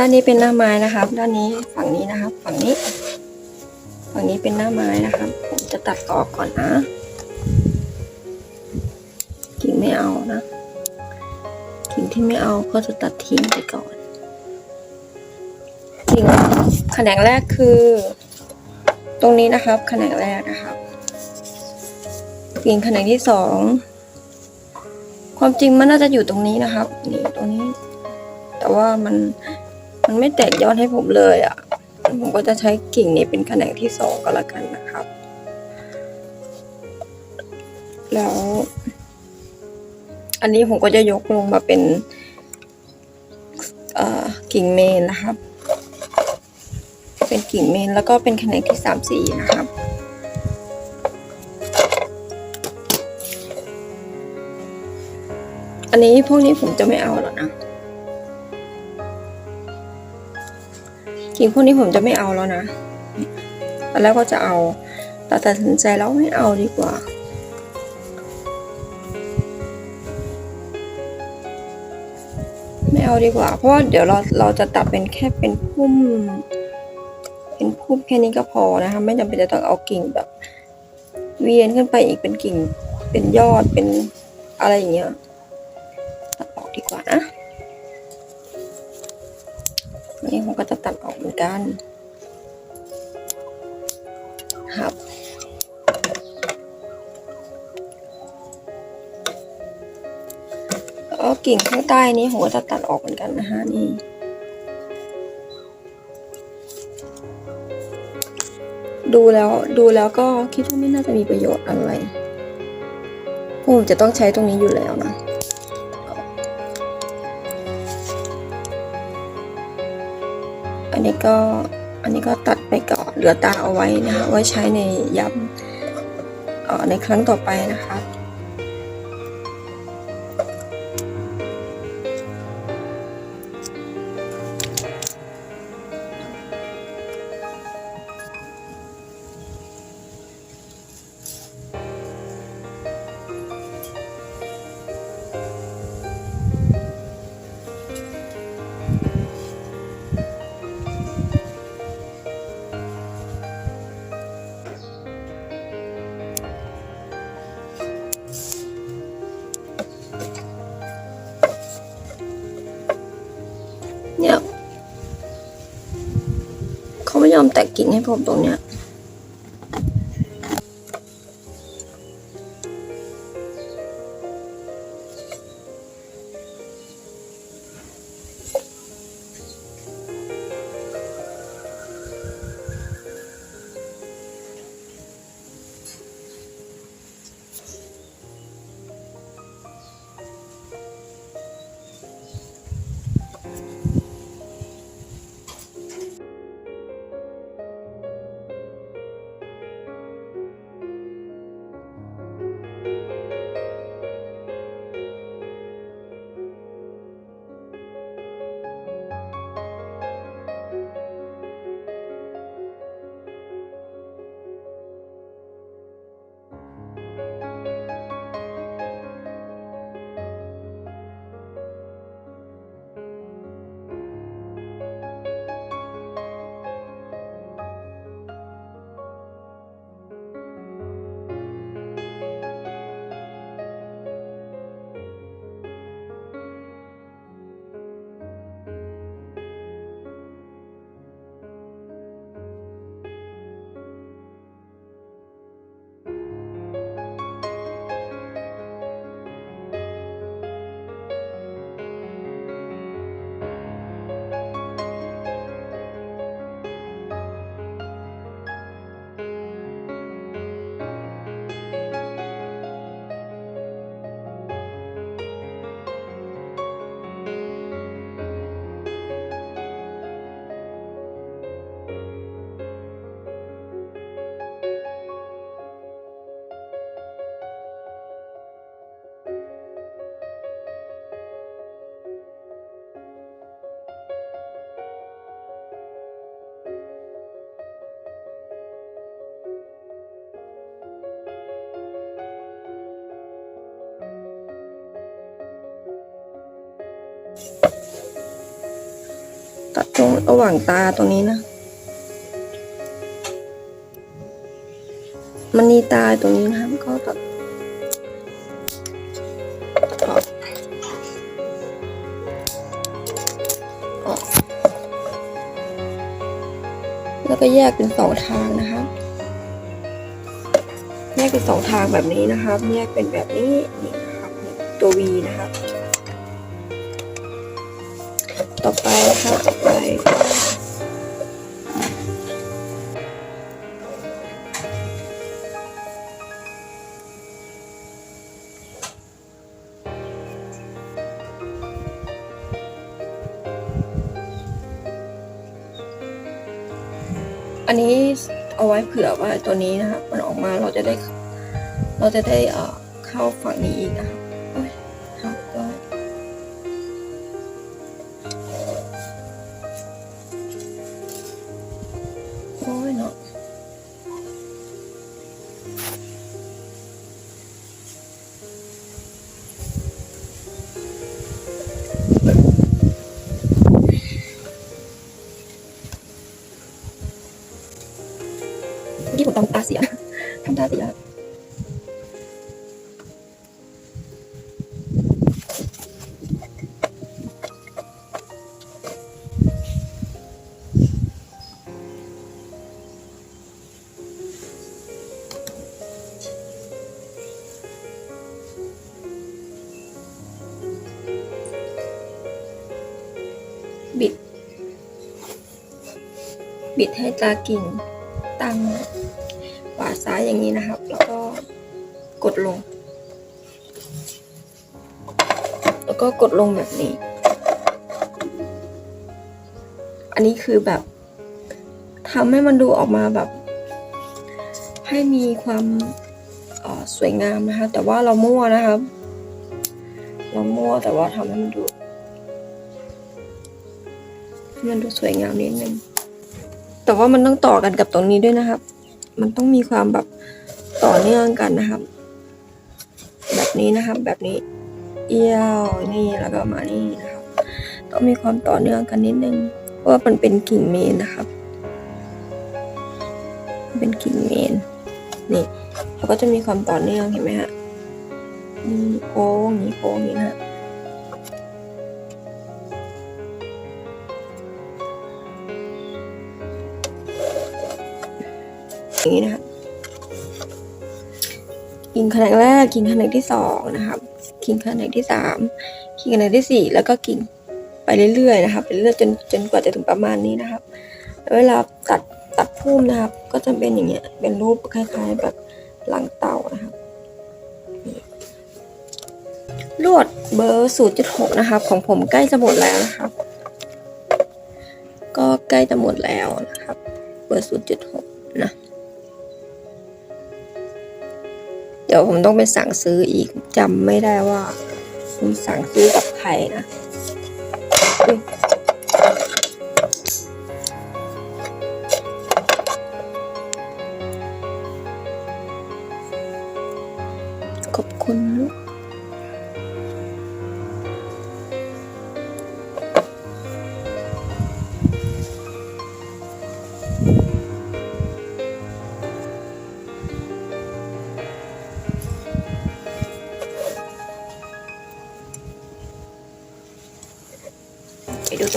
ด้านนี้เป็นหน้าไม้นะครับ ด้านนี้ฝั่งนี้นะครับ ฝั่งนี้ ฝั่งนี้เป็นหน้าไม้นะครับ ผมจะตัดออกก่อนนะกิ่งไม่เอานะกิ่งที่ไม่เอาก็จะตัดทิ้งไปก่อนกิ่งแขนงแรกคือ ตรงนี้นะครับแขนงแรกนะครับกิ่งแขนงที่สองความจริงมันน่าจะอยู่ตรงนี้นะครับนี่ตรงนี้ แต่ว่ามัน มันไม่แตกยอดให้ผมเลยอะ่ะ ผมก็จะใช้กิ่งนี้เป็นแขนงที่สองก็แล้วกันนะครับ แล้ว อันนี้ผมก็จะยกลงมาเป็นกิ่งเมนนะครับ เป็นกิ่งเมนแล้วก็เป็นแขนงที่สามสี่นะครับอันนี้พวกนี้ผมจะไม่เอาแล้วนะ กิ่งพวกนี้ผมจะไม่เอาแล้วนะตอนแรกก็จะเอาแต่ตัดสินใจแล้วไม่เอาดีกว่า ไม่เอาดีกว่า เพราะว่าเดี๋ยวเราเราจะตัดเป็นแค่เป็นพุ่ม เป็นพุ่มแค่นี้ก็พอนะคะ ไม่จำเป็นจะต้องเอากิ่งแบบ เวียนขึ้นไปอีกเป็นกิ่ง เป็นยอดเป็นอะไรอย่างเงี้ยตัดออกดีกว่านะ นี่ผมก็จะตัดออกเหมือนกันครับแล้วกิ่งข้างใต้นี้ผมก็จะตัดออกเหมือนกันนะฮะนี่ดูแล้วดูแล้วก็คิดว่าไม่น่าจะมีประโยชน์อะไรผมจะต้องใช้ตรงนี้อยู่แล้วนะ อันนี้ก็อันนี้ก็ตัดไปก่อนเหลือตาเอาไว้นะคะไว้ใช้ในย้ำในครั้งต่อไปนะคะ กิจให้ผมตรงเนี้ย ตัดตรงระหว่างตาตรงนี้นะ มันมีตาตรงนี้นะครับก็ตัดออกออกแล้วก็แยกเป็นสองทางนะครับแยกเป็นสองทางแบบนี้นะครับ แยกเป็นแบบนี้นี่นะครับตัววีนะครับ่อไปนะคะไปอันนี้เอาไว้เผื่อว่าตัวนี้นะครับมันออกมาเราจะได้ เราจะได้เข้าฝั่งนี้อีกนะครั บิดให้ตากิ่งตั้งขวาซ้ายอย่างนี้นะครับ แล้วก็กดลง แล้วก็กดลงแบบนี้ อันนี้คือแบบทำให้มันดูออกมาแบบ ให้มีความออสวยงามนะคะ แต่ว่าเรามั่วนะครับ เรามั่วแต่ว่าทำให้มันดู มันดูสวยงามนิดนึง แต่ว่ามันต้องต่อกันกับตรงนี้ด้วยนะครับ มันต้องมีความแบบต่อเนื่องกันนะครับ แบบนี้นะครับ แบบนี้ เอี้ยวนี่แล้วก็มานี่นะครับ ต้องมีความต่อเนื่องกันนิดนึง เพราะว่ามันเป็นกิ่งเมนนะครับ เป็นกิ่งเมนนี่เราก็จะมีความต่อเนื่องเห็นไหมฮะนี่โค้งนี้โค้งนี้นะ อย่างนี้นะครับกิ่งแขนงแรกกิ่งแขนงที่สองนะครับกิ่งแขนงที่สามกิ่งแขนงที่สี่แล้วก็กิ่งไปเรื่อยๆนะครับไปเรื่อยๆจนจนกว่าจะถึงประมาณนี้นะครับ เวลาตัดตัดพุ่มนะครับ ก็จะเป็นอย่างเงี้ยเป็นรูปคล้ายๆแบบหลังเต่านะครับลวดเบอร์ศูนย์จุดหกนะครับ ของผมใกล้จะหมดแล้วนะครับ ก็ใกล้จะหมดแล้วนะครับ เบอร์ศูนย์จุดหกนะ เดี๋ยวผมต้องไปสั่งซื้ออีกจำไม่ได้ว่าผมสั่งซื้อกับใครนะ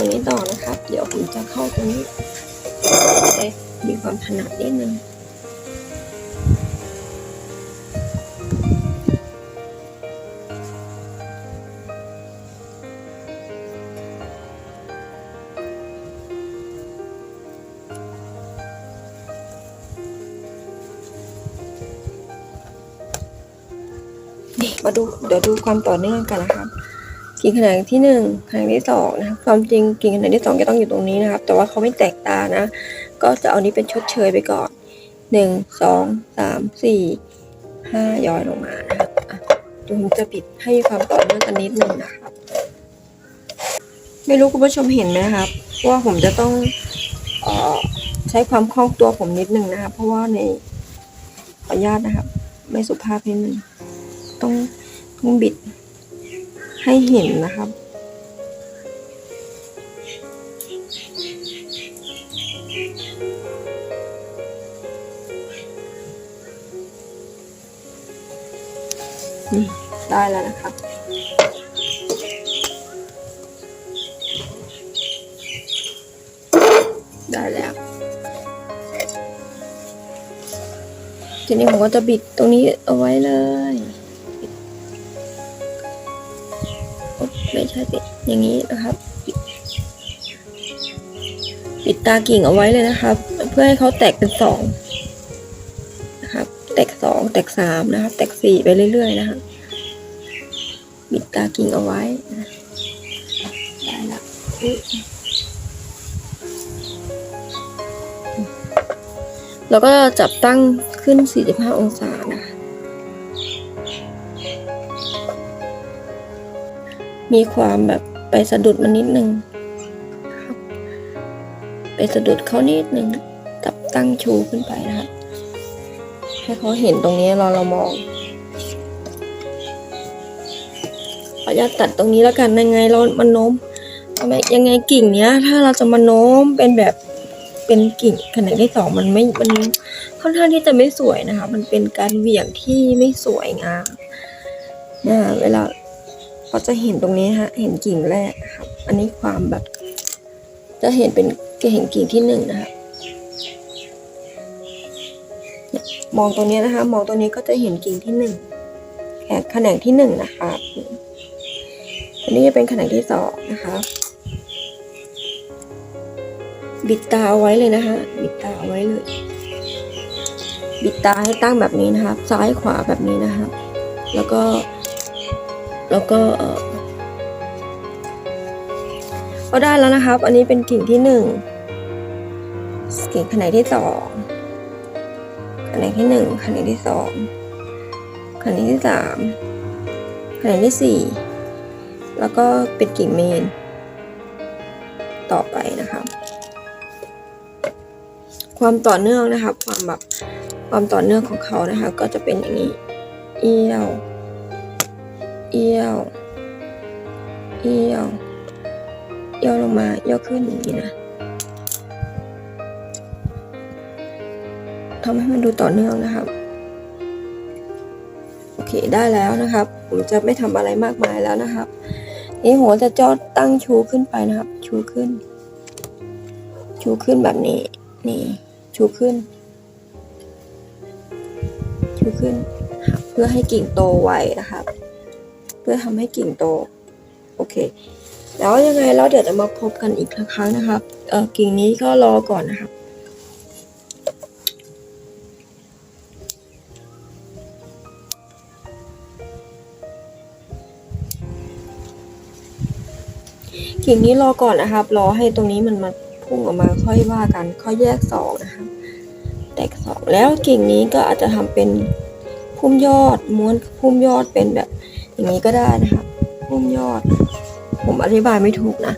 ตรงนี้ต่อนะครับ เดี๋ยวผมจะเข้าตรงนี้เอ๊ะมีความถนัดนิดนึงนี่มาดูเดี๋ยวดูความต่อเนื่องกันนะครับ กิ่งแขนงที่หนึ่งแขนงที่สองนะครับความจริงกิ่งแขนงที่สองจะต้องอยู่ตรงนี้นะครับ แต่ว่าเขาไม่แตกตานะ ก็จะเอานี้เป็นชดเชยไปก่อนหนึ่งสองสามสี่ห้าย้อยลงมานะคะดี๋ยวผมจะปิดให้ความต่อเนื่องกันนิดนึงนะครับ ไม่รู้คุณผู้ชมเห็นไหมครับว่าผมจะต้องออใช้ความคล่องตัวผมนิดนึงนะครับเพราะว่าในขออนุญาตนะครับ ไม่สุภาพนิดนึงต้องต้องบิด ให้เห็นนะครับ ได้แล้วนะครับได้แล้ว ทีนี้ผมก็จะบิดตรงนี้เอาไว้เลย ใช่สิอย่างนี้นะครับ ปิดตากิ่งเอาไว้เลยนะครับ เพื่อให้เขาแตกเป็นสองนะครับ แตกสองแตกสามนะครับ แตกสี่ไปเรื่อยๆนะครับบิดตากิ่งเอาไว้ได้ละแล้วก็จับตั้งขึ้น 45 องศานะคะ มีความแบบไปสะดุดมันนิดนึงครับ ไปสะดุดเขานิดนึงจับตั้งชูขึ้นไปนะครับให้เขาเห็นตรงนี้เราเรามองขออนุญาตตัดตรงนี้แล้วกันยังไงเรามันโน้มทำไมยังไงกิ่งเนี้ย ถ้าเราจะมาโน้มเป็นแบบเป็นกิ่งขนาดที่สองมันไม่มันค่อนข้างที่จะไม่สวยนะคะ มันเป็นการเหวี่ยงที่ไม่สวยงามนะเวลา เราจะเห็นตรงนี้ฮะ เห็นกิ่งแรกครับ อันนี้ความแบบ จะเห็นเป็นเห็นกิ่งที่หนึ่งนะคะมองตรงนี้นะคะ มองตรงนี้ก็จะเห็นกิ่งที่หนึ่งแขกแขนงที่หนึ่งนะคะอันนี้จะเป็นแขนงที่สองนะคะ บิดตาเอาไว้เลยนะคะ บิดตาเอาไว้เลย บิดตาให้ตั้งแบบนี้นะครับ ซ้ายขวาแบบนี้นะครับแล้วก็ แล้วก็ก็ได้แล้วนะครับ อันนี้เป็นกิ่งที่หนึ่งกิ่งแขนงที่สองแขนงที่หนึ่งแขนงที่สองแขนงที่สามแขนงที่สี่แล้วก็ปิดกิ่งเมน ต่อไปนะครับความต่อเนื่องนะครับความแบบความต่อเนื่องของเขานะคะ ก็จะเป็นอย่างนี้ เอี้ยว เอี้ยว เอี้ยว เอี้ยวลงมา เอี้ยวขึ้นอย่างนี้นะทำให้มันดูต่อเนื่องนะครับ โอเคได้แล้วนะครับ ผมจะไม่ทำอะไรมากมายแล้วนะครับ นี่หัวจะจอดตั้งชูขึ้นไปนะครับ ชูขึ้น ชูขึ้นแบบนี้ นี่ ชูขึ้น ชูขึ้น เพื่อให้กิ่งโตไวนะครับ เพื่อทำให้กิ่งโต โอเค แล้วยังไงแล้วเดี๋ยวจะมาพบกันอีกครั้งนะครับเออกิ่งนี้ก็รอก่อนนะครับกิ่งนี้รอก่อนนะครับ รอให้ตรงนี้มันมาพุ่งออกมาค่อยว่ากัน ค่อยแยกสองนะครับแตกสองแล้วกิ่งนี้ก็อาจจะทำเป็นพุ่มยอดม้วนพุ่มยอดเป็นแบบ อย่างนี้ก็ได้นะครับพุ่มยอด ผมอธิบายไม่ถูกนะ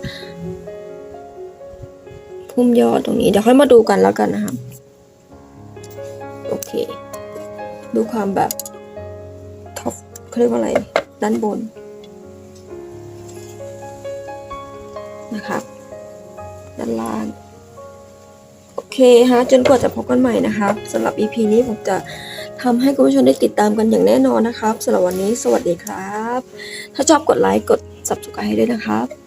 พุ่มยอดตรงนี้เดี๋ยวค่อยมาดูกันแล้วกันนะครับโอเค ดูความแบบท็อปเขาเรียกว่าอะไร ด้านบนนะครับ ด้านล่าง โอเคฮะ จนกว่าจะพบกันใหม่นะครับสำหรับ EP นี้ผมจะ ทำให้คุณผู้ชมได้ติดตามกันอย่างแน่นอนนะครับสำหรับวันนี้สวัสดีครับ ถ้าชอบกดไลค์กด subscribe ให้ด้วยนะครับ